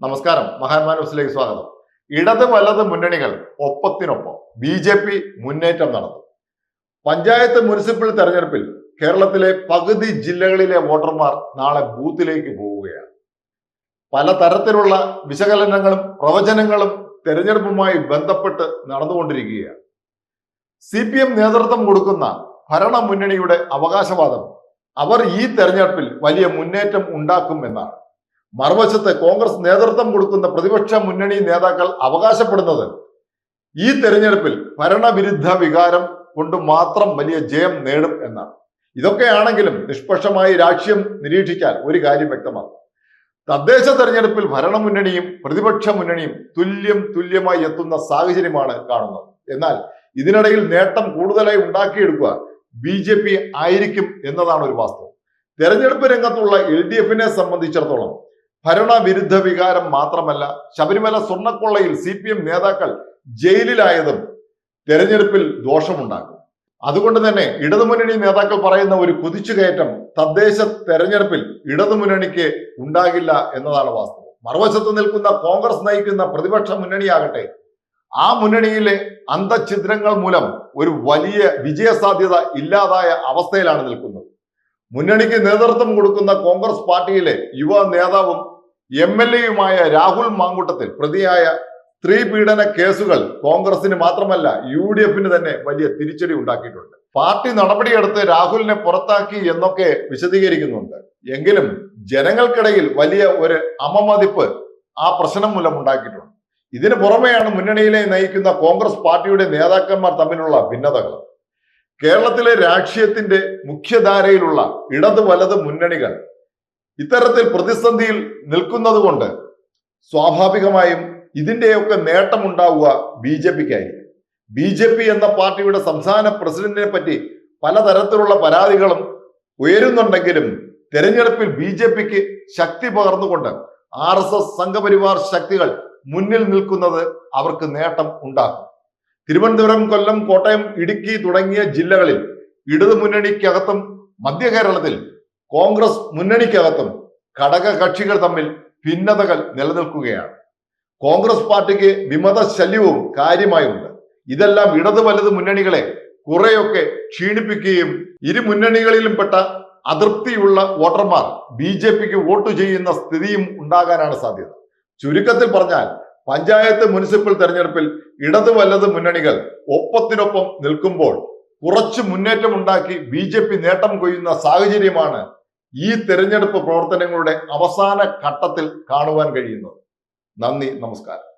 നമസ്കാരം. മഹാന്മാ ന്യൂസിലേക്ക് സ്വാഗതം. ഇടത് വലത് മുന്നണികൾ ഒപ്പത്തിനൊപ്പം ബി ജെ പി മുന്നേറ്റം നടന്നു. പഞ്ചായത്ത് മുനിസിപ്പൽ തെരഞ്ഞെടുപ്പിൽ കേരളത്തിലെ പകുതി ജില്ലകളിലെ വോട്ടർമാർ നാളെ ബൂത്തിലേക്ക് പോവുകയാണ്. പലതരത്തിലുള്ള വിശകലനങ്ങളും പ്രവചനങ്ങളും തെരഞ്ഞെടുപ്പുമായി ബന്ധപ്പെട്ട് നടന്നുകൊണ്ടിരിക്കുകയാണ്. സി പി എം നേതൃത്വം കൊടുക്കുന്ന ഭരണ മുന്നണിയുടെ അവകാശവാദം അവർ ഈ തെരഞ്ഞെടുപ്പിൽ വലിയ മുന്നേറ്റം ഉണ്ടാക്കും എന്നാണ് മറുവശത്ത് കോൺഗ്രസ് നേതൃത്വം കൊടുക്കുന്ന പ്രതിപക്ഷ മുന്നണി നേതാക്കൾ അവകാശപ്പെടുന്നത് ഈ തെരഞ്ഞെടുപ്പിൽ ഭരണവിരുദ്ധ വികാരം കൊണ്ട് മാത്രം വലിയ ജയം നേടും എന്നാണ്. ഇതൊക്കെയാണെങ്കിലും നിഷ്പക്ഷമായി രാഷ്ട്രീയം നിരീക്ഷിച്ചാൽ ഒരു കാര്യം വ്യക്തമാകും. തദ്ദേശ തെരഞ്ഞെടുപ്പിൽ ഭരണമുന്നണിയും പ്രതിപക്ഷ മുന്നണിയും തുല്യം തുല്യമായി എത്തുന്ന സാഹചര്യമാണ് കാണുന്നത്. എന്നാൽ ഇതിനിടയിൽ നേട്ടം കൂടുതലായി ഉണ്ടാക്കിയെടുക്കുക ബി ജെ പി ആയിരിക്കും എന്നതാണ് ഒരു വാസ്തവം. തെരഞ്ഞെടുപ്പ് രംഗത്തുള്ള എൽ ഡി എഫിനെ സംബന്ധിച്ചിടത്തോളം ഭരണവിരുദ്ധ വികാരം മാത്രമല്ല ശബരിമല സ്വർണക്കൊള്ളയിൽ സി പി എം നേതാക്കൾ ജയിലിലായതും തെരഞ്ഞെടുപ്പിൽ ദോഷമുണ്ടാക്കും. അതുകൊണ്ട് തന്നെ ഇടതുമുന്നണി നേതാക്കൾ പറയുന്ന ഒരു കുതിച്ചുകയറ്റം തദ്ദേശ തെരഞ്ഞെടുപ്പിൽ ഇടതുമുന്നണിക്ക് ഉണ്ടാകില്ല എന്നതാണ് വാസ്തവം. മറുവശത്ത് നിൽക്കുന്ന കോൺഗ്രസ് നയിക്കുന്ന പ്രതിപക്ഷ മുന്നണിയാകട്ടെ ആ മുന്നണിയിലെ അന്തഛിദ്രങ്ങൾ മൂലം ഒരു വലിയ വിജയസാധ്യത ഇല്ലാതായ അവസ്ഥയിലാണ് നിൽക്കുന്നത്. മുന്നണിക്ക് നേതൃത്വം കൊടുക്കുന്ന കോൺഗ്രസ് പാർട്ടിയിലെ യുവ നേതാവും എം എൽ എയുമായ രാഹുൽ മാങ്കൂട്ടത്തിൽ പ്രതിയായ സ്ത്രീ പീഡന കേസുകൾ കോൺഗ്രസിന് മാത്രമല്ല യു ഡി എഫിന് തന്നെ വലിയ തിരിച്ചടി ഉണ്ടാക്കിയിട്ടുണ്ട്. പാർട്ടി നടപടിയെടുത്ത് രാഹുലിനെ പുറത്താക്കി എന്നൊക്കെ വിശദീകരിക്കുന്നുണ്ട്. എങ്കിലും ജനങ്ങൾക്കിടയിൽ വലിയ ഒരു അമമതിപ്പ് ആ പ്രശ്നം മൂലം ഉണ്ടാക്കിയിട്ടുണ്ട്. ഇതിനു പുറമെയാണ് മുന്നണിയിലെ നയിക്കുന്ന കോൺഗ്രസ് പാർട്ടിയുടെ നേതാക്കന്മാർ തമ്മിലുള്ള ഭിന്നതകൾ. കേരളത്തിലെ രാഷ്ട്രീയത്തിന്റെ മുഖ്യധാരയിലുള്ള ഇടത് വലത് മുന്നണികൾ ഇത്തരത്തിൽ പ്രതിസന്ധിയിൽ നിൽക്കുന്നത് കൊണ്ട് സ്വാഭാവികമായും ഇതിന്റെയൊക്കെ നേട്ടമുണ്ടാവുക ബി ജെ പിക്കായിരിക്കും ബി ജെ പി എന്ന പാർട്ടിയുടെ സംസ്ഥാന പ്രസിഡന്റിനെ പറ്റി പലതരത്തിലുള്ള പരാതികളും ഉയരുന്നുണ്ടെങ്കിലും തെരഞ്ഞെടുപ്പിൽ ബി ജെ പിക്ക് ശക്തി പകർന്നുകൊണ്ട് ആർ എസ് എസ് സംഘപരിവാർ ശക്തികൾ മുന്നിൽ നിൽക്കുന്നത് അവർക്ക് നേട്ടം ഉണ്ടാക്കും. തിരുവനന്തപുരം കൊല്ലം കോട്ടയം ഇടുക്കി തുടങ്ങിയ ജില്ലകളിൽ ഇടതുമുന്നണിക്കകത്തും മധ്യ കേരളത്തിൽ കോൺഗ്രസ് മുന്നണിക്കകത്തും ഘടക കക്ഷികൾ തമ്മിൽ ഭിന്നതകൾ നിലനിൽക്കുകയാണ്. കോൺഗ്രസ് പാർട്ടിക്ക് വിമത ശല്യവും കാര്യമായുണ്ട്. ഇതെല്ലാം ഇടത് വലത് മുന്നണികളെ കുറെയൊക്കെ ക്ഷീണിപ്പിക്കുകയും ഇരു മുന്നണികളിലും പെട്ട അതൃപ്തിയുള്ള വോട്ടർമാർ ബി ജെ പിക്ക് വോട്ട് ചെയ്യുന്ന സ്ഥിതിയും ഉണ്ടാകാനാണ് സാധ്യത. ചുരുക്കത്തിൽ പറഞ്ഞാൽ പഞ്ചായത്ത് മുനിസിപ്പൽ തെരഞ്ഞെടുപ്പിൽ ഇടത് വലത് മുന്നണികൾ ഒപ്പത്തിനൊപ്പം നിൽക്കുമ്പോൾ കുറച്ച് മുന്നേറ്റമുണ്ടാക്കി ബി ജെ പി നേട്ടം കൊയ്യുന്ന സാഹചര്യമാണ് ഈ തെരഞ്ഞെടുപ്പ് പ്രവർത്തനങ്ങളുടെ അവസാന ഘട്ടത്തിൽ കാണുവാൻ കഴിയുന്നത്. നന്ദി നമസ്കാരം.